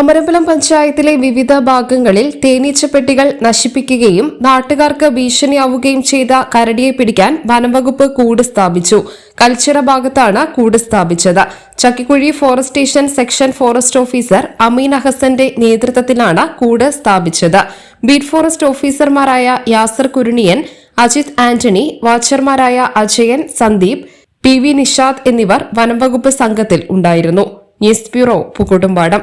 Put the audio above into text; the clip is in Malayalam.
അമരമ്പലം പഞ്ചായത്തിലെ വിവിധ ഭാഗങ്ങളിൽ തേനീച്ചപ്പെട്ടികൾ നശിപ്പിക്കുകയും നാട്ടുകാർക്ക് ഭീഷണിയാവുകയും ചെയ്ത കരടിയെ പിടിക്കാൻ വനംവകുപ്പ് കൂട് സ്ഥാപിച്ചു. കൽച്ചിറ ഭാഗത്താണ് കൂട് സ്ഥാപിച്ചത്. Chakkikuzhi forest station section forest officer Ameen അഹസന്റെ നേതൃത്വത്തിലാണ് കൂട് സ്ഥാപിച്ചത്. ബീറ്റ് ഫോറസ്റ്റ് ഓഫീസർമാരായ യാസർ കുരുണിയൻ അജിത് ആന്റണി വാച്ചർമാരായ അജയൻ സന്ദീപ് പി വി നിഷാദ് എന്നിവർ വനംവകുപ്പ് സംഘത്തിൽ ഉണ്ടായിരുന്നു. News bureau Pookkottumpadam.